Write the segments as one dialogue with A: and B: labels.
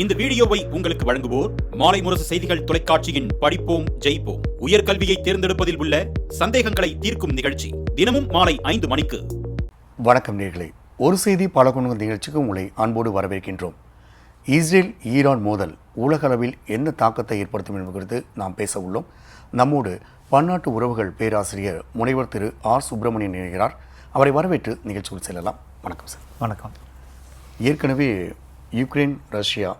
A: இந்த வீடியோவை உங்களுக்கு வழங்குவோர் மாலை முரசு செய்திகள் தொலைக்காட்சியின் படிப்போம் ஜெயிப்போம். உயர்கல்வியை தேர்ந்தெடுப்பதில் உள்ள சந்தேகங்களை தீர்க்கும் நிகழ்ச்சி தினமும் மாலை ஐந்து மணிக்கு.
B: வணக்கம் நேர்களே. ஒரு செய்தி பல கொண்டு நிகழ்ச்சிக்கு உங்களை அன்போடு வரவேற்கின்றோம். இஸ்ரேல் ஈரான் மோதல் உலகளவில் என்ன தாக்கத்தை ஏற்படுத்தும் என்பது குறித்து நாம் பேச உள்ளோம். நம்மோடு பன்னாட்டு உறவுகள் பேராசிரியர் முனைவர் திரு ஆர். சுப்பிரமணியன் இணைகிறார். அவரை வரவேற்று நிகழ்ச்சிக்குள் செல்லலாம். வணக்கம் சார்.
C: வணக்கம்.
B: ஏற்கனவே யுக்ரைன் ரஷ்யா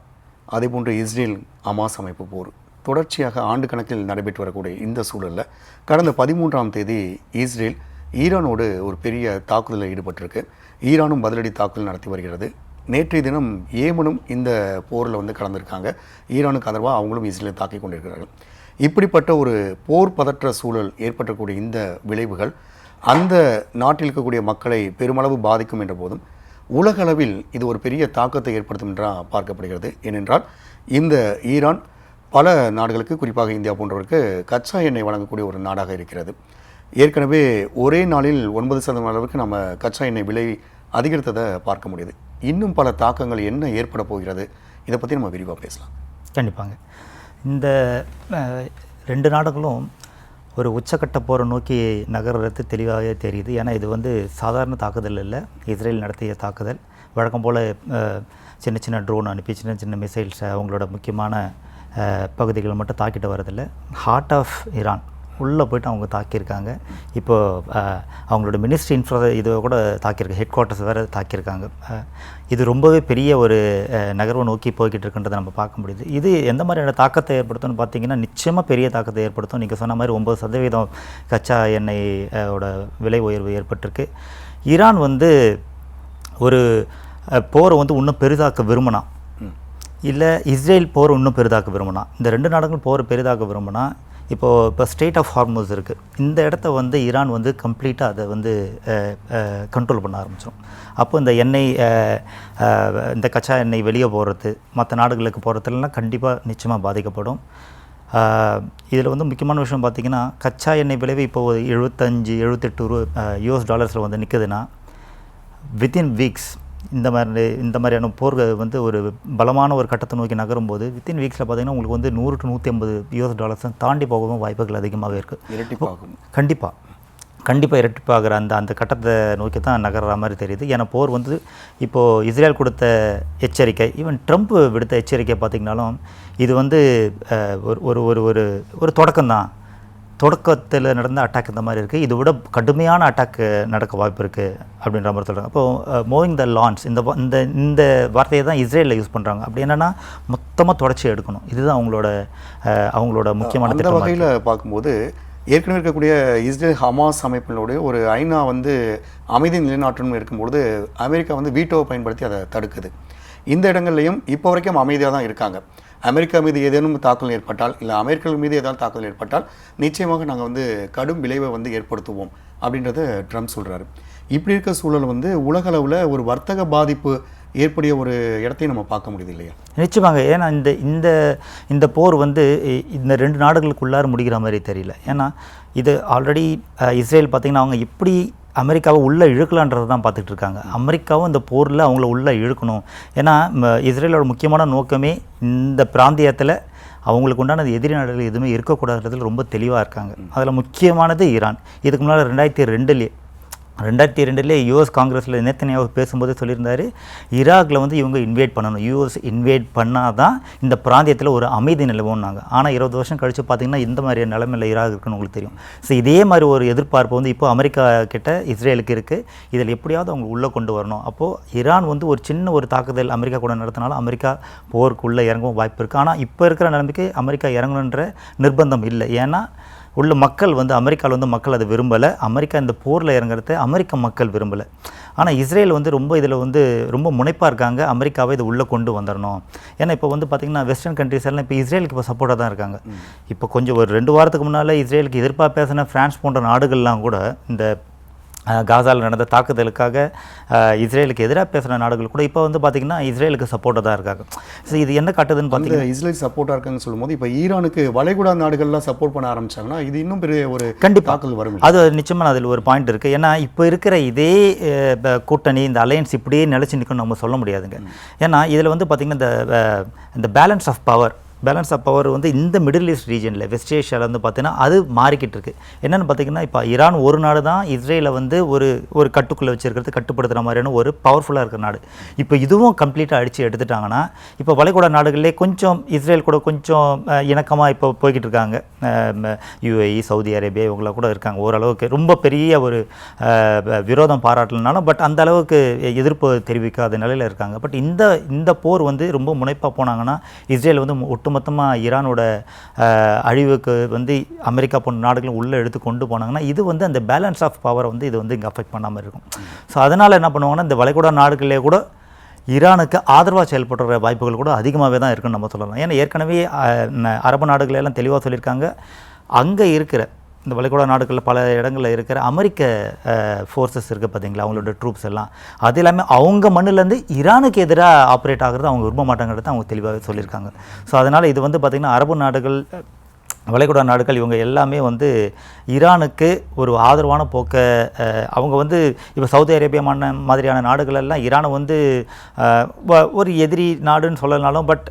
B: அதேபோன்று இஸ்ரேல் அமாஸ் அமைப்பு போர். தொடர்ச்சியாக ஆண்டு கணக்கில் நடைபெற்று வரக்கூடிய இந்த சூழலில் கடந்த பதிமூன்றாம் தேதி இஸ்ரேல் ஈரானோடு ஒரு பெரிய தாக்குதலில் ஈடுபட்டிருக்கு. ஈரானும் பதிலடி தாக்குதல் நடத்தி வருகிறது. நேற்றைய தினம் ஏமனும் இந்த போரில் வந்து கலந்துருக்காங்க. ஈரானுக்கு ஆதரவாக அவங்களும் இஸ்ரேலை தாக்கி கொண்டிருக்கிறார்கள். இப்படிப்பட்ட ஒரு போர் பதற்ற சூழல் ஏற்பட்டக்கூடிய இந்த விளைவுகள் அந்த நாட்டில் இருக்கக்கூடிய மக்களை பெருமளவு பாதிக்கும் என்ற போதும் உலகளவில் இது ஒரு பெரிய தாக்கத்தை ஏற்படுத்தும் என்றால் பார்க்கப்படுகிறது. ஏனென்றால் இந்த ஈரான் பல நாடுகளுக்கு குறிப்பாக இந்தியா போன்றவருக்கு கச்சா எண்ணெய் வழங்கக்கூடிய ஒரு நாடாக இருக்கிறது. ஏற்கனவே ஒரே நாளில் ஒன்பது சதவீதம் அளவுக்கு நம்ம கச்சா எண்ணெய் விலை அதிகரித்ததை பார்க்க முடியுது. இன்னும் பல தாக்கங்கள் என்ன ஏற்பட போகிறது? இதை பற்றி நம்ம விரிவாக பேசலாம்.
C: கண்டிப்பாங்க. இந்த ரெண்டு நாடுகளும் ஒரு உச்சக்கட்ட போரை நோக்கி நகர்றது தெளிவாகவே தெரியுது. ஏன்னா இது வந்து சாதாரண தாக்குதல் இல்லை. இஸ்ரேல் நடத்திய தாக்குதல். வழக்கம் போல் சின்ன சின்ன ட்ரோன் அனுப்பி சின்ன சின்ன மிசைல்ஸை அவங்களோட முக்கியமான பகுதிகளை மட்டும் தாக்கிட்டு வரதில்லை ஹார்ட் ஆஃப் ஈரான் உள்ளே போயிட்டு அவங்க தாக்கியிருக்காங்க. இப்போது அவங்களோட மினிஸ்ட்ரி இன்ஃப்ரா இதை கூட தாக்கியிருக்காங்க ஹெட் குவார்ட்டர்ஸ் வேறு தாக்கியிருக்காங்க. இது ரொம்பவே பெரிய ஒரு நகர்வை நோக்கி போய்கிட்டு இருக்குன்றதை நம்ம பார்க்க முடியுது. இது எந்த மாதிரியான தாக்கத்தை ஏற்படுத்தும்னு பார்த்தீங்கன்னா நிச்சயமாக பெரிய தாக்கத்தை ஏற்படுத்தும். நீங்கள் சொன்ன மாதிரி ஒம்பது சதவீதம் கச்சா எண்ணெய் அஹ், ஓட விலை உயர்வு ஏற்பட்டிருக்கு. ஈரான் வந்து ஒரு போரை வந்து இன்னும் பெரிதாக்க விரும்பினா. இல்லை இஸ்ரேல் போர் இன்னும் பெரிதாக்க விரும்பினா. இந்த ரெண்டு நாடுகளும் போர் பெரிதாக்க விரும்பினா இப்போது இப்போ ஸ்டேட் ஆஃப் ஹார்மோஸ் இருக்குது இந்த இடத்த வந்து ஈரான் வந்து கம்ப்ளீட்டாக அதை வந்து கண்ட்ரோல் பண்ண ஆரம்பிச்சிடும் அப்போ இந்த எண்ணெய் இந்த கச்சா எண்ணெய் வெளியே போகிறது மற்ற நாடுகளுக்கு போகிறதுலாம் கண்டிப்பாக நிச்சயமாக பாதிக்கப்படும். இதில் வந்து முக்கியமான விஷயம் பார்த்திங்கன்னா கச்சா எண்ணெய் விளைவு இப்போ ஒரு எழுபத்தஞ்சு எழுபத்தெட்டு ரூ யூஎஸ் டாலர்ஸில் வந்து நிற்குதுன்னா வித்தின் வீக்ஸ் இந்த மாதிரி இந்த மாதிரியான போர் வந்து ஒரு பலமான ஒரு கட்டத்தை நோக்கி நகரும்போது வித்தின் வீக்ஸில் பார்த்தீங்கன்னா உங்களுக்கு வந்து நூறு டு நூற்றி ஐம்பது யூஎஸ் டாலர்ஸ் தாண்டி போகவும் வாய்ப்புகள் அதிகமாகவே இருக்குது கண்டிப்பாக கண்டிப்பாக இரட்டிப்பாகிற அந்த அந்த கட்டத்தை நோக்கி தான் நகர்ற மாதிரி தெரியுது. ஏன்னா போர் வந்து இப்போது இஸ்ரேல் கொடுத்த எச்சரிக்கை ஈவன் ட்ரம்ப் விடுத்த எச்சரிக்கை பார்த்திங்கனாலும் இது வந்து ஒரு ஒரு ஒரு ஒரு ஒரு தொடக்கம்தான். தொடக்கத்தில் நடந்த அட்டாக் இந்த மாதிரி இருக்குது இதை விட கடுமையான அட்டாக் நடக்க வாய்ப்பு இருக்குது அப்படின்ற மாதிரி சொல்கிறாங்க அப்போது மோவிங் த லான்ச் இந்த இந்த இந்த வார்த்தையை தான் இஸ்ரேலில் யூஸ் பண்ணுறாங்க அப்படி என்னென்னா மொத்தமாக தொடச்சி எடுக்கணும். இதுதான் அவங்களோட அவங்களோட முக்கியமான
B: அந்த
C: திட்டமாக
B: வகையில் பார்க்கும்போது ஏற்கனவே இருக்கக்கூடிய இஸ்ரேல் ஹமாஸ் அமைப்பினுடைய ஒரு ஐநா வந்து அமைதி நிலைநாட்டணும் இருக்கும்பொழுது அமெரிக்கா வந்து வீட்டோவை பயன்படுத்தி அதை தடுக்குது. இந்த இடங்கள்லையும் இப்போ வரைக்கும் அமைதியாக தான் இருக்காங்க. அமெரிக்கா மீது ஏதேனும் தாக்குதல் ஏற்பட்டால் இல்லை அமெரிக்கர்கள் மீது ஏதாவது தாக்குதல் ஏற்பட்டால் நிச்சயமாக நாங்கள் வந்து கடும் விளைவை வந்து ஏற்படுத்துவோம் அப்படின்றத ட்ரம்ப் சொல்கிறாரு இப்படி இருக்க சூழல் வந்து உலகளவில் ஒரு வர்த்தக பாதிப்பு ஏற்படைய ஒரு இடத்தையும் நம்ம பார்க்க முடியுது இல்லையா?
C: நிச்சயமாக. ஏன்னா இந்த இந்த இந்த போர் வந்து இந்த ரெண்டு நாடுகளுக்குள்ளார முடிகிற மாதிரி தெரியல. ஏன்னா இது ஆல்ரெடி இஸ்ரேல் பார்த்திங்கன்னா அவங்க எப்படி அமெரிக்காவை உள்ளே இழுக்கலான்றதை தான் பார்த்துட்டு இருக்காங்க. அமெரிக்காவும் இந்த போரில் அவங்கள உள்ளே இழுக்கணும். ஏன்னா ம, இஸ்ரேலோட முக்கியமான நோக்கமே இந்த பிராந்தியத்தில் அவங்களுக்கு உண்டான எதிரி நாடுகள் எதுவுமே இருக்கக்கூடாதுன்றதுல ரொம்ப தெளிவாக இருக்காங்க. அதில் முக்கியமானது ஈரான். இதுக்கு முன்னால் ரெண்டாயிரத்தி ரெண்டுலேயே ரெண்டாயிரத்தி ரெண்டுலேயே யூஎஸ் காங்கிரஸில் நேத்தனையாக பேசும்போது சொல்லியிருந்தாரு ஈராக்கில் வந்து இவங்க இன்வைட் பண்ணணும். யூஎஸ் இன்வைட் பண்ணால் தான் இந்த பிராந்தியத்தில் ஒரு அமைதி நிலவும்னாங்க. ஆனால் இருபது வருஷம் கழித்து பார்த்தீங்கன்னா இந்த மாதிரி நிலைமையில் ஈராக் இருக்குன்னு உங்களுக்கு தெரியும். ஸோ இதே மாதிரி ஒரு எதிர்பார்ப்பு வந்து இப்போ அமெரிக்கா கிட்ட இஸ்ரேலுக்கு இருக்குது இதில் எப்படியாவது அவங்க உள்ளே கொண்டு வரணும். அப்போது ஈரான் வந்து ஒரு சின்ன ஒரு தாக்குதல் அமெரிக்கா கூட நடத்தினாலும் அமெரிக்கா போருக்குள்ளே இறங்கவும் வாய்ப்பு இருக்குது ஆனால் இப்போ இருக்கிற நிலைமைக்கு அமெரிக்கா இறங்கணுன்ற நிர்பந்தம் இல்லை. ஏன்னா உள்ள மக்கள் வந்து அமெரிக்காவில் வந்து மக்கள் அதை விரும்பலை. அமெரிக்கா இந்த போரில் இறங்குறத அமெரிக்க மக்கள் விரும்பலை. ஆனால் இஸ்ரேல் வந்து ரொம்ப இதில் வந்து ரொம்ப முனைப்பாக இருக்காங்க. அமெரிக்காவை இது உள்ளே கொண்டு வந்துடணும் ஏன்னா இப்போ வந்து பார்த்திங்கன்னா வெஸ்டர்ன் கண்ட்ரிஸ் எல்லாம் இப்போ இஸ்ரேலுக்கு இப்போ சப்போர்ட்டாக தான் இருக்காங்க. இப்போ கொஞ்சம் ஒரு ரெண்டு வாரத்துக்கு முன்னால் இஸ்ரேலுக்கு எதிர்ப்பாக பேசின ஃப்ரான்ஸ் போன்ற நாடுகள்லாம் கூட இந்த காசாவில் நடந்த தாக்குதலுக்காக இஸ்ரேலுக்கு எதிராக பேசுகிற நாடுகள் கூட இப்போ வந்து பார்த்திங்கன்னா இஸ்ரேலுக்கு சப்போர்ட்டாக தான் இருக்காங்க. ஸோ இது என்ன காட்டுதுன்னு பார்த்தீங்கன்னா
B: இஸ்ரேல் சப்போர்ட்டாக இருக்காங்கன்னு சொல்லும்போது இப்போ ஈரானுக்கு வளைகுடா நாடுகள்லாம் சப்போர்ட் பண்ண ஆரம்பிச்சாங்கன்னா இது இன்னும் பெரிய ஒரு
C: கண்டிப்பா.
B: தாக்கல் வரும்.
C: அது நிச்சயமாக அதில் ஒரு பாயிண்ட் இருக்குது ஏன்னா இப்போ இருக்கிற இதே கூட்டணி இந்த அலையன்ஸ் இப்படியே நிலச்சி நிற்கும்னு நம்ம சொல்ல முடியாதுங்க. ஏன்னா இதில் வந்து பார்த்திங்கன்னா இந்த இந்த balance of power balance of power வந்து இந்த மிடில் ஈஸ்ட் ரீஜனில் வெஸ்ட் ஏஷியாவில் வந்து பார்த்தீங்கன்னா அது மாறிக்கிட்டு இருக்குது என்னென்னு பார்த்தீங்கன்னா இப்போ ஈரான் ஒரு நாடு தான் இஸ்ரேலை வந்து ஒரு ஒரு கட்டுக்குள்ளே வச்சுருக்கிறது கட்டுப்படுத்துகிற மாதிரியான ஒரு பவர்ஃபுல்லாக இருக்கிற நாடு. இப்போ இதுவும் கம்ப்ளீட்டாக அடித்து எடுத்துட்டாங்கன்னா இப்போ வளைகுடா நாடுகளிலே கொஞ்சம் இஸ்ரேல் கூட கொஞ்சம் இணக்கமாக இப்போ போய்கிட்டு இருக்காங்க. யூஏஇ சவுதி அரேபியா இவங்களாம் கூட இருக்காங்க. ஓரளவுக்கு ரொம்ப பெரிய ஒரு வ- விரோதம் பாராட்டலனாலும் பட் அந்த அளவுக்கு எதிர்ப்பு தெரிவிக்காத நிலையில் இருக்காங்க. பட் இந்த இந்த போர் வந்து ரொம்ப முனைப்பாக போனாங்கன்னா இஸ்ரேல் வந்து மு- ஒட்டுமொத்தமாக ஈரானோட அழிவுக்கு வந்து அமெரிக்கா போன்ற நாடுகளும் உள்ளே எடுத்து கொண்டு போனாங்கன்னா இது வந்து அந்த பேலன்ஸ் ஆஃப் பவரை வந்து இது வந்து இங்கே அஃபெக்ட் பண்ணாமல் இருக்கும். ஸோ அதனால் என்ன பண்ணுவாங்கன்னா இந்த வளைகுடா நாடுகளிலே கூட ஈரானுக்கு ஆதரவாக செயல்படுற வாய்ப்புகள் கூட அதிகமாகவே தான் இருக்குன்னு நம்ம சொல்லலாம். ஏன்னா ஏற்கனவே ந- அரபு நாடுகளெல்லாம் தெளிவாக சொல்லியிருக்காங்க. அங்கே இருக்கிற இந்த வளைகுடா நாடுகளில் பல இடங்களில் இருக்கிற அமெரிக்க ஃபோர்ஸஸ் இருக்குது பார்த்தீங்களா? அவங்களோட ட்ரூப்ஸ் எல்லாம். அது எல்லாமே அவங்க மண்ணுலேருந்து ஈரானுக்கு எதிராக ஆப்ரேட் ஆகிறது அவங்க விரும்ப மாட்டாங்கிறது அவங்க தெளிவாகவே சொல்லியிருக்காங்க. ஸோ அதனால் இது வந்து பார்த்திங்கன்னா அரபு நாடுகள் வளைகுடா நாடுகள் இவங்க எல்லாமே வந்து ஈரானுக்கு ஒரு ஆதரவான போக்கை அவங்க வந்து இப்போ சவுதி அரேபியா மாதிரியான நாடுகள் எல்லாம் ஈரானை வந்து ஒரு எதிரி நாடுன்னு சொல்லனாலும் பட்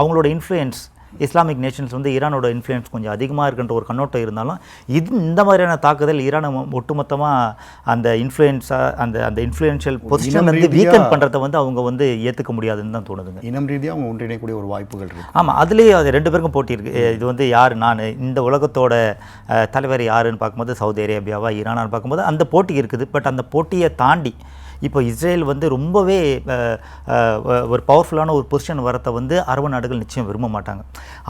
C: அவங்களோட இன்ஃப்ளூயன்ஸ் இஸ்லாமிக் நேஷன்ஸ் வந்து ஈரானோட இன்ஃப்ளூயன்ஸ் கொஞ்சம் அதிகமாக இருக்குன்ற ஒரு கண்ணோட்டம் இருந்தாலும் இது இந்த மாதிரியான தாக்குதல் ஈரானை ஒட்டுமொத்தமாக அந்த இன்ஃப்ளூயன்ஸாக அந்த அந்த இன்ஃப்ளூயன்ஷியல் பொசிஷன் வந்து வீக்கன் பண்ணுறதை வந்து அவங்க வந்து ஏற்றுக்க முடியாதுன்னு தான் தோணுதுங்க.
B: இனம் ரீதியாக அவங்க ஒன்றிணையக்கூடிய ஒரு வாய்ப்புகள் இருக்கு.
C: ஆமாம் அதுலேயே அது ரெண்டு பேருக்கும் போட்டி இருக்குது இது வந்து யார் நான் இந்த உலகத்தோட தலைவர் யாருன்னு பார்க்கும்போது சவுதி அரேபியாவா ஈரானான்னு பார்க்கும்போது அந்த போட்டி இருக்குது. பட் அந்த போட்டியை தாண்டி இப்போ இஸ்ரேல் வந்து ரொம்பவே ஒரு பவர்ஃபுல்லான ஒரு பொசிஷன் வரத்தை வந்து அரபு நாடுகள் நிச்சயம் விரும்ப மாட்டாங்க.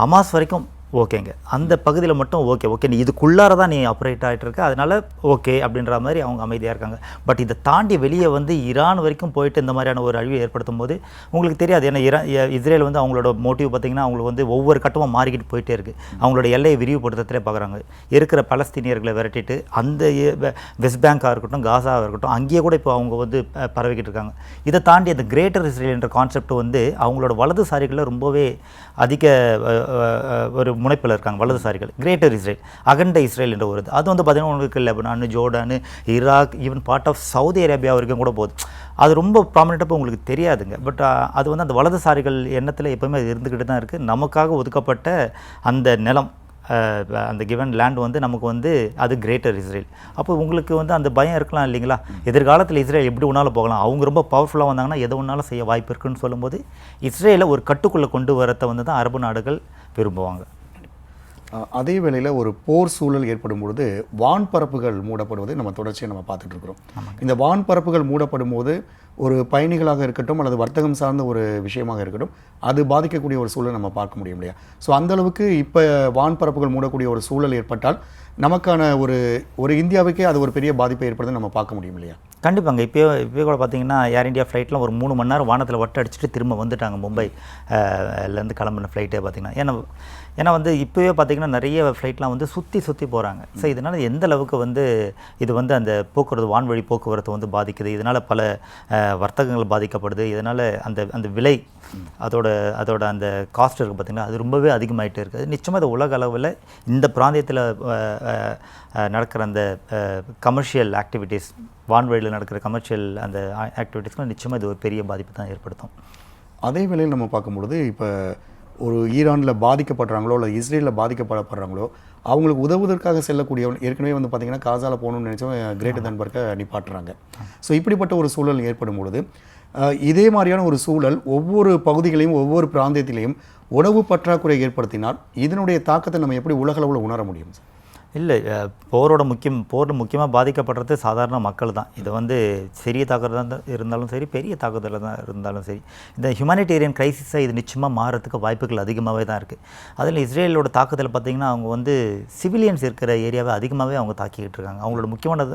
C: அமாஸ் வரைக்கும் ஓகேங்க. அந்த பகுதியில் மட்டும் ஓகே ஓகே. நீ இதுக்குள்ளார தான் நீ ஆப்ரேட் ஆகிட்டு இருக்க. அதனால ஓகே அப்படின்ற மாதிரி அவங்க அமைதியாக இருக்காங்க. பட் இதை தாண்டி வெளியே வந்து ஈரான் வரைக்கும் போயிட்டு இந்த மாதிரியான ஒரு அழிவை ஏற்படுத்தும் போது உங்களுக்கு தெரியாது. ஏன்னா ஈரான் இஸ்ரேல் வந்து அவங்களோட மோட்டிவ் பார்த்தீங்கன்னா அவங்களுக்கு வந்து ஒவ்வொரு கட்டமாக மாறிக்கிட்டு போயிட்டே இருக்குது அவங்களோட எல்லையை விரிவுபடுத்தத்திலே பார்க்குறாங்க இருக்கிற பலஸ்தீனியர்களை விரட்டிட்டு அந்த வெஸ்ட் பேங்காக இருக்கட்டும் காசாவாக இருக்கட்டும் அங்கேயே கூட இப்போ அவங்க வந்து பரவிக்கிட்டு இருக்காங்க. இதை தாண்டி அந்த கிரேட்டர் இஸ்ரேல் என்ற கான்செப்ட் வந்து அவங்களோட வலதுசாரிகளில் ரொம்பவே அதிக ஒரு முனைப்பில் இருக்காங்க வலதுசாரிகள். கிரேட்டர் இஸ்ரேல் அகண்ட இஸ்ரேல் என்ற ஒரு இது. அது வந்து பார்த்தீங்கன்னா உங்களுக்கு Lebanon Jordan Iraq even part of Saudi Arabia வரைக்கும் கூட போகுது. அது ரொம்ப ப்ராமினெண்ட்டாக உங்களுக்கு தெரியாதுங்க. பட் அது வந்து அந்த வலதுசாரிகள் எண்ணத்தில் எப்போவுமே அது இருந்துக்கிட்டு தான் இருக்குது நமக்காக ஒதுக்கப்பட்ட அந்த நிலம் அந்த கிவன் லேண்ட் வந்து நமக்கு வந்து அது கிரேட்டர் இஸ்ரேல் அப்போ உங்களுக்கு வந்து அந்த பயம் இருக்கலாம் இல்லைங்களா? எதிர்காலத்தில் இஸ்ரேல் எப்படி ஒன்றாலும் போகலாம்? அவங்க ரொம்ப பவர்ஃபுல்லாக வந்தாங்கன்னா எதை ஒன்றாலும் செய்ய வாய்ப்பு இருக்குன்னு சொல்லும்போது இஸ்ரேலை ஒரு கட்டுக்குள்ளே கொண்டு வரத்தை வந்து தான் அரபு நாடுகள் விரும்புவாங்க.
B: அதே வேளையில் ஒரு போர் சூழல் ஏற்படும் பொழுது வான்பரப்புகள் மூடப்படுவதை நம்ம தொடர்ச்சியாக நம்ம பார்த்துட்டு இருக்கிறோம். இந்த வான்பரப்புகள் மூடப்படும் போது ஒரு பயணிகளாக இருக்கட்டும் அல்லது வர்த்தகம் சார்ந்த ஒரு விஷயமாக இருக்கட்டும் அது பாதிக்கக்கூடிய ஒரு சூழல் நம்ம பார்க்க முடியும் இல்லையா? ஸோ அந்த அளவுக்கு இப்போ வான்பரப்புகள் மூடக்கூடிய ஒரு சூழல் ஏற்பட்டால் நமக்கான ஒரு ஒரு இந்தியாவுக்கே அது ஒரு பெரிய பாதிப்பை ஏற்படுது நம்ம பார்க்க முடியும் இல்லையா?
C: கண்டிப்பாங்க. இப்போயே இப்போயே கூட பார்த்தீங்கன்னா ஏர் இந்தியா ஃப்ளைட்லாம் ஒரு மூணு மணி நேரம் வானத்தில் வட்ட அடிச்சுட்டு திரும்ப வந்துட்டாங்க மும்பை அஹ், லேருந்து கிளம்புன ஃப்ளைட்டே பார்த்தீங்கன்னா ஏன்னா ஏன்னா வந்து இப்போவே பார்த்தீங்கன்னா நிறைய ஃப்ளைட்லாம் வந்து சுற்றி சுற்றி போகிறாங்க ஸோ இதனால் எந்த அளவுக்கு வந்து இது வந்து அந்த போக்குவரத்து வான்வழி போக்குவரத்து வந்து பாதிக்குது இதனால் பல வர்த்தகங்கள் பாதிக்கப்படுது இதனால் அந்த அந்த விலை அதோட அதோட அந்த காஸ்ட் இருக்குது பார்த்தீங்கன்னா அது ரொம்பவே அதிகமாயிட்டே இருக்குது. நிச்சயமாக இது உலக அளவில் இந்த பிராந்தியத்தில் நடக்கிற அந்த கமர்ஷியல் ஆக்டிவிட்டீஸ் வான்வழியில் நடக்கிற கமர்ஷியல் அந்த ஆக்டிவிட்டீஸ்க்கு நிச்சயமாக இது ஒரு பெரிய பாதிப்பு தான் ஏற்படுத்தும்.
B: அதே வேளையில் நம்ம பார்க்கும்பொழுது இப்போ ஒரு ஈரானில் பாதிக்கப்படுறாங்களோ அல்லது இஸ்ரேலில் பாதிக்கப்படுறாங்களோ அவங்களுக்கு உதவுவதற்காக செல்லக்கூடியவன் ஏற்கனவே வந்து பார்த்தீங்கன்னா காசால போகணும்னு நினச்சவன் கிரேட்டர் தன்பர்க்கை நிப்பாட்டுறாங்க. ஸோ இப்படிப்பட்ட ஒரு சூழல் ஏற்படும் பொழுது இதே மாதிரியான ஒரு சூழல் ஒவ்வொரு பகுதிகளையும் ஒவ்வொரு பிராந்தியத்திலையும் உணவு பற்றாக்குறை ஏற்படுத்தினால் இதனுடைய தாக்கத்தை நம்ம எப்படி உலகளவில் உணர முடியும் சார்
C: இல்லை போரோட முக்கியம் போரில் முக்கியமாக பாதிக்கப்படுறது சாதாரண மக்கள் தான். இது வந்து சிறிய தாக்குதலாக தான் இருந்தாலும் சரி பெரிய தாக்குதலாக தான் இருந்தாலும் சரி. இந்த ஹியூமானிட்டேரியன் கிரைசிஸை இது நிச்சயமாக மாறத்துக்கு வாய்ப்புகள் அதிகமாகவே தான் இருக்குது அதில் இஸ்ரேலோட தாக்குதல் பார்த்திங்கன்னா அவங்க வந்து சிவிலியன்ஸ் இருக்கிற ஏரியாவை அதிகமாகவே அவங்க தாக்கிக்கிட்டு இருக்காங்க. அவங்களோட முக்கியமான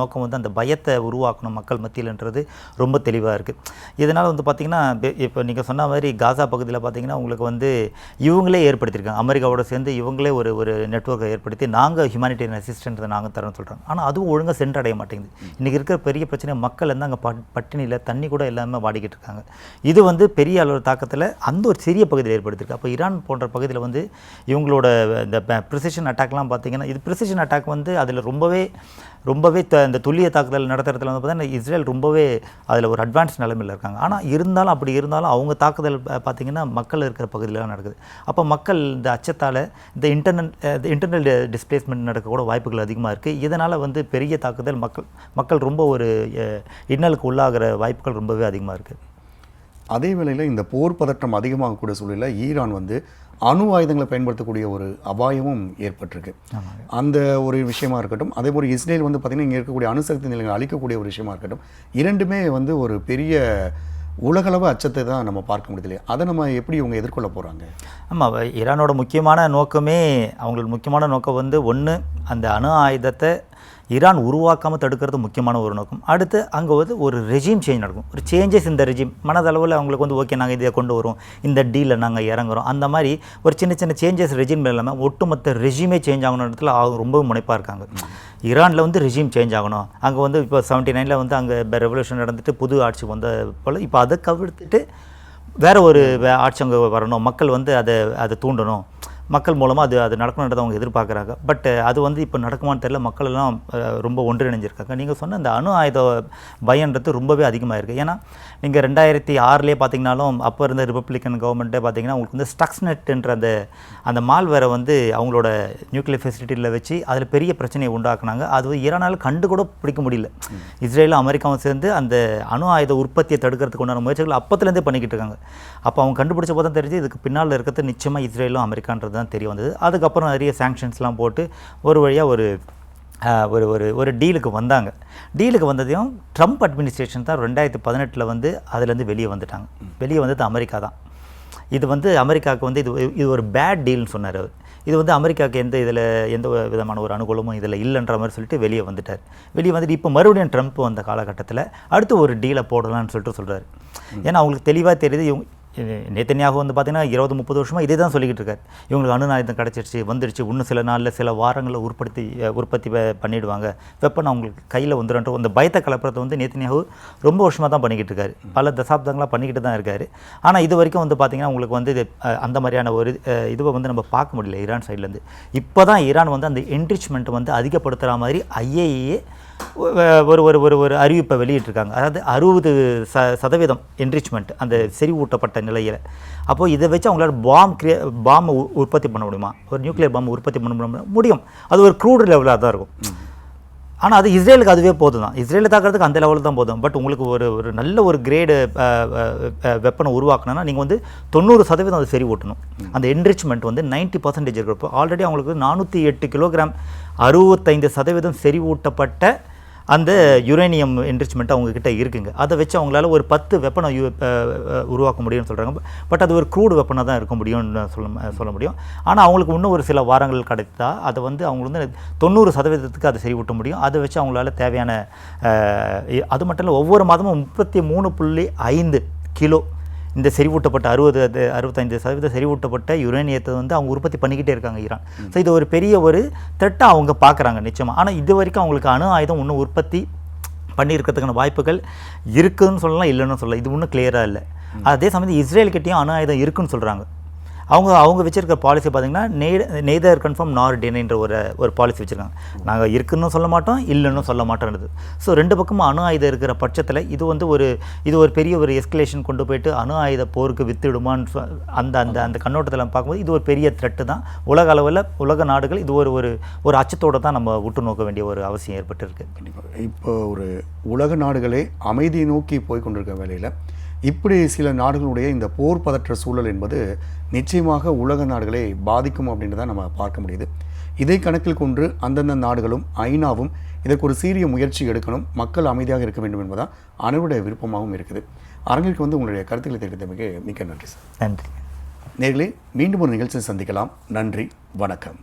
C: நோக்கம் வந்து அந்த பயத்தை உருவாக்கணும் மக்கள் மத்தியில்ன்றது ரொம்ப தெளிவாக இருக்குது இதனால் வந்து பார்த்திங்கன்னா இப்போ நீங்கள் சொன்ன மாதிரி காசா பகுதியில் பார்த்திங்கன்னா உங்களுக்கு வந்து இவங்களே ஏற்படுத்தியிருக்காங்க. அமெரிக்காவோட சேர்ந்து இவங்களே ஒரு ஒரு நெட்வொர்க்கை ஏற்படுத்தி நாங்கள் நாங்கள் ஹியூமானிட்டேரியன் அசிஸ்டன்ட் நாங்கள் தரோம்னு சொல்கிறாங்க ஆனால் அதுவும் ஒழுங்காக சென்றடைய மாட்டேங்குது. இன்றைக்கி இருக்கிற பெரிய பிரச்சனை மக்கள் வந்து அங்கே பட் பட்டினியில் தண்ணி கூட எல்லாமே வாடிக்கிட்டு இருக்காங்க. இது வந்து பெரிய அளவு தாக்கத்தில் அந்த ஒரு சிறிய பகுதியில் ஏற்படுத்திருக்கு. அப்போ ஈரான் போன்ற பகுதியில் வந்து இவங்களோட இந்த ப்ரிசிஷன் அட்டாக்லாம் பார்த்தீங்கன்னா இது ப்ரிசிஷன் அட்டாக் வந்து அதில் ரொம்பவே ரொம்பவே த- இந்த துல்லிய தாக்குதல் நடத்துறதுல வந்து பார்த்தீங்கன்னா இஸ்ரேல் ரொம்பவே அதில் ஒரு அட்வான்ஸ் நிலைமையில் இருக்காங்க. ஆனால் இருந்தாலும் அப்படி இருந்தாலும் அவங்க தாக்குதல் பார்த்திங்கன்னா பார்த்தீங்கன்னா மக்கள் இருக்கிற பகுதியில் நடக்குது. அப்போ மக்கள் இந்த அச்சத்தால் இந்த இன்டர்னல் இந்த இன்டர்னல் டிஸ்பிளேஸ்மெண்ட் நடக்கக்கூட வாய்ப்புகள் அதிகமாக இருக்குது இதனால் வந்து பெரிய தாக்குதல் மக்கள் மக்கள் ரொம்ப ஒரு இன்னலுக்கு உள்ளாகிற வாய்ப்புகள் ரொம்பவே அதிகமாக இருக்குது
B: அதே வேளையில் இந்த போர் பதற்றம் அதிகமாகக்கூடிய சூழலில் ஈரான் வந்து அணு ஆயுதங்களை பயன்படுத்தக்கூடிய ஒரு அபாயமும் ஏற்பட்டிருக்கு. அந்த ஒரு விஷயமா இருக்கட்டும் அதே போல் இஸ்ரேல் வந்து பார்த்திங்கன்னா இங்கே இருக்கக்கூடிய அணுசக்தி நிலையங்களை அழிக்கக்கூடிய ஒரு விஷயமா இருக்கட்டும் இரண்டுமே வந்து ஒரு பெரிய உலகளவு அச்சத்தை தான் நம்ம பார்க்க முடியுது இல்லையா? அதை நம்ம எப்படி இவங்க எதிர்கொள்ள போகிறாங்க
C: ஆமாம் ஈரானோட முக்கியமான நோக்கமே அவங்களோட முக்கியமான நோக்கம் வந்து ஒன்று அந்த அணு ஆயுதத்தை ஈரான் உருவாக்காமல் தடுக்கிறது முக்கியமான ஒரு நோக்கம். அடுத்து அங்கே வந்து ஒரு ரெஜிம் சேஞ்ச் நடக்கும். ஒரு சேஞ்சஸ் இந்த ரெஜிம் மனதளவில் அவங்களுக்கு வந்து ஓகே நாங்கள் இதை கொண்டு வரோம் இந்த டீலில் நாங்கள் இறங்குறோம். அந்த மாதிரி ஒரு சின்ன சின்ன சேஞ்சஸ் ரெஜிம் இல்லாமல் ஒட்டுமொத்த ரெஜிமே சேஞ்ச் ஆகணும் இடத்துல அவங்க ரொம்ப முனைப்பாக இருக்காங்க. ஈரானில் வந்து ரெஜிம் சேஞ்ச் ஆகணும். அங்கே வந்து இப்போ செவன்ட்டி நைனில் வந்து அங்கே ரெவல்யூஷன் நடந்துட்டு புது ஆட்சி வந்த போல் இப்போ அதை கவிழ்த்துட்டு வேறு ஒரு வே- ஆட்சி அங்கே வரணும். மக்கள் வந்து அதை அதை தூண்டணும். மக்கள் மூலமாக அது அது நடக்கணுன்றதை அவங்க எதிர்பார்க்குறாங்க. பட் அது வந்து இப்போ நடக்குமான்னு தெரியல. மக்கள் எல்லாம் ரொம்ப ஒன்றிணைஞ்சிருக்காங்க. நீங்கள் சொன்ன அந்த அணு ஆயுத பயன்றது ரொம்பவே அதிகமாக இருக்குது ஏன்னா நீங்கள் ரெண்டாயிரத்தி ஆறுலேயே பார்த்தீங்கனாலும் அப்போ இருந்த ரிப்பப்ளிக்கன் கவர்மெண்ட்டே பார்த்தீங்கன்னா உங்களுக்கு வந்து ஸ்டக்ஸ்நெட்ன்ற அந்த அந்த மால்வேரை வந்து அவங்களோட நியூக்ளியர் ஃபெசிலிட்டியில் வச்சு அதில் பெரிய பிரச்சனையை உண்டாக்குனாங்க. அது ஈரானால் கண்டு கூட பிடிக்க முடியல. இஸ்ரேலும் அமெரிக்காவும் சேர்ந்து அந்த அணு ஆயுத உற்பத்தியை தடுக்கிறதுக்கு உண்டான முயற்சிகள் அப்பத்துலேருந்தே பண்ணிக்கிட்டு இருக்காங்க. அப்போ அவங்க கண்டுபிடிச்ச போது தான் தெரிஞ்சு இதுக்கு பின்னால் இருக்கிறது நிச்சயமாக இஸ்ரேலும் அமெரிக்கான்றது தான் தெரிய வந்தது. அதுக்கப்புறம் நிறைய சாங்ஷன்ஸ்லாம் போட்டு ஒரு வழியாக ஒரு ஒரு ஒரு ஒரு டீலுக்கு வந்தாங்க. டீலுக்கு வந்ததையும் ட்ரம்ப் அட்மினிஸ்ட்ரேஷன் தான் ரெண்டாயிரத்தி பதினெட்டில் வந்து அதுலேருந்து வெளியே வந்துட்டாங்க. வெளியே வந்தது அமெரிக்கா தான். இது வந்து அமெரிக்காவுக்கு வந்து இது இது ஒரு பேட் டீல்னு சொன்னார் அவர். இது வந்து அமெரிக்காவுக்கு எந்த இதில் எந்த ஒரு விதமான ஒரு அனுகூலமும் இதில் இல்லைன்ற மாதிரி சொல்லிட்டு வெளியே வந்துட்டார். வெளியே வந்துட்டு இப்போ மறுபடியும் ட்ரம்ப் வந்த காலகட்டத்தில் அடுத்து ஒரு டீலை போடலாம்னு சொல்லிட்டு சொல்கிறார் ஏன்னா அவங்களுக்கு தெளிவாக தெரியுது இவங்க நேத்தனியாக வந்து பார்த்தீங்கன்னா இருபது முப்பது வருஷமாக இதே தான் சொல்லிக்கிட்டு இருக்காரு இவங்களுக்கு அணு ஆயுதம் கிடச்சிருச்சு வந்துடுச்சு இன்னும் சில நாளில் சில வாரங்களில் உற்பத்தி உற்பத்தி பண்ணிவிடுவாங்க பண்ணிடுவாங்க. வெப்பன் அவங்களுக்கு கையில் வந்துடும்ன்ற அந்த பயத்தை கலப்புறத்தை வந்து நேத்தனியாகு ரொம்ப வருஷமாக தான் பண்ணிக்கிட்டு இருக்காரு பல தசாப்தங்களாக பண்ணிக்கிட்டு தான் இருக்காரு. ஆனால் இது வரைக்கும் வந்து பார்த்திங்கன்னா உங்களுக்கு வந்து இது, அந்த மாதிரியான ஒரு இதுவை வந்து நம்ம பார்க்க முடியல ஈரான் சைட்லேருந்து இப்போ தான் ஈரான் வந்து அந்த என்ரிச்மெண்ட்டை வந்து அதிகப்படுத்துகிற மாதிரி ஐஏஏ ஒரு ஒரு ஒரு ஒரு அறிவிப்பை வெளியிட்டிருக்காங்க. அதாவது அறுபது ச சதவீதம் என்ரிச்மெண்ட் அந்த செறிவூட்டப்பட்ட நிலையில். அப்போது இதை வச்சு அவங்களால பாம் கிரியே பாம் உற்பத்தி பண்ண முடியுமா? ஒரு நியூக்ளியர் பாம் உற்பத்தி பண்ண முடியுமா? முடியும். அது ஒரு க்ரூடு லெவலாக தான் இருக்கும். ஆனால் அது இஸ்ரேலுக்கு அதுவே போதும் தான் இஸ்ரேலை தாக்கிறதுக்கு அந்த லெவலில் தான் போதும். பட் உங்களுக்கு ஒரு ஒரு நல்ல ஒரு கிரேடு வெப்பனை உருவாக்கணும்னா நீங்கள் வந்து தொண்ணூறு சதவீதம் அது சரி ஓட்டணும் அந்த என்ரிச்மெண்ட் வந்து 90% பர்சன்டேஜ் இருக்கிறப்போ ஆல்ரெடி அவங்களுக்கு நானூற்றி எட்டு கிலோகிராம் அறுபத்தைந்து சதவீதம் செறிவூட்டப்பட்ட அந்த யுரேனியம் என்ரிச்மெண்ட் அவங்கக்கிட்ட இருக்குங்க. அதை வச்சு அவங்களால ஒரு பத்து வெப்பனை யூ உருவாக்க முடியும்னு சொல்கிறாங்க பட் அது ஒரு க்ரூடு வெப்பனாக தான் இருக்க முடியும்னு சொல்ல சொல்ல முடியும். ஆனால் அவங்களுக்கு இன்னும் ஒரு சில வாரங்கள் கிடைத்தா அதை வந்து அவங்க வந்து தொண்ணூறு சதவீதத்துக்கு அதை செய்விட்ட முடியும். அதை வச்சு அவங்களால தேவையான அது மட்டும் இல்லை ஒவ்வொரு மாதமும் முப்பத்தி மூணு புள்ளி ஐந்து கிலோ இந்த செறிவூட்டப்பட்ட அறுபது அது அறுபத்தைந்து சதவீதம் செறிவூட்டப்பட்ட யுரேனியத்தை வந்து அவங்க உற்பத்தி பண்ணிக்கிட்டே இருக்காங்க ஈரான். ஸோ இது ஒரு பெரிய ஒரு த்ரெட்டாக அவங்க பார்க்குறாங்க நிச்சயமாக ஆனால் இது வரைக்கும் அவங்களுக்கு அணு ஆயுதம் இன்னும் உற்பத்தி பண்ணியிருக்கிறதுக்கான வாய்ப்புகள் இருக்குன்னு சொல்லலாம் இல்லைன்னு சொல்லலாம். இது இன்னும் கிளியராக இல்லை. அதே சமயம் இஸ்ரேல் கிட்டேயும் அணு ஆயுதம் இருக்குன்னு சொல்கிறாங்க அவங்க அவங்க வச்சிருக்க பாலிசி பார்த்தீங்கன்னா நெய் நெய்தர் கன்ஃபார்ம் நார் டினைன்ற ஒரு ஒரு பாலிசி வச்சுருக்காங்க. நாங்கள் இருக்குன்னு சொல்ல மாட்டோம் இல்லைன்னு சொல்ல மாட்டோன்றது ஸோ ரெண்டு பக்கமும் அணு ஆயுதம் இருக்கிற பட்சத்தில் இது வந்து ஒரு இது ஒரு பெரிய ஒரு எஸ்கலேஷன் கொண்டு போயிட்டு அணு ஆயுத போருக்கு வித்துடுமான்னு சொ- அந்த அந்த அந்த கண்ணோட்டத்தில் பார்க்கும்போது இது ஒரு பெரிய த்ரெட்டு தான். உலக அளவில் உலக நாடுகள் இது ஒரு ஒரு ஒரு அச்சத்தோடு தான் நம்ம உற்று நோக்க வேண்டிய ஒரு அவசியம் ஏற்பட்டிருக்கு.
B: கண்டிப்பாக இப்போ ஒரு உலக நாடுகளே அமைதியை நோக்கி போய் கொண்டிருக்க வேலையில் இப்படி சில நாடுகளுடைய இந்த போர் பதற்ற சூழல் என்பது நிச்சயமாக உலக நாடுகளை பாதிக்கும் அப்படின்றத நம்ம பார்க்க முடியுது. இதை கணக்கில் கொண்டு அந்தந்த நாடுகளும் ஐநாவும் இதற்கு ஒரு சீரிய முயற்சி எடுக்கணும். மக்கள் அமைதியாக இருக்க வேண்டும் என்பதுதான் அனைவருடைய விருப்பமாகவும் இருக்குது. அரங்கிற்கு வந்து உங்களுடைய கருத்துக்களை தெரிவித்தமைக்கு மிக்க நன்றி சார்.
C: நன்றி.
B: நேர்களே மீண்டும் ஒரு நிகழ்ச்சியை சந்திக்கலாம். நன்றி வணக்கம்.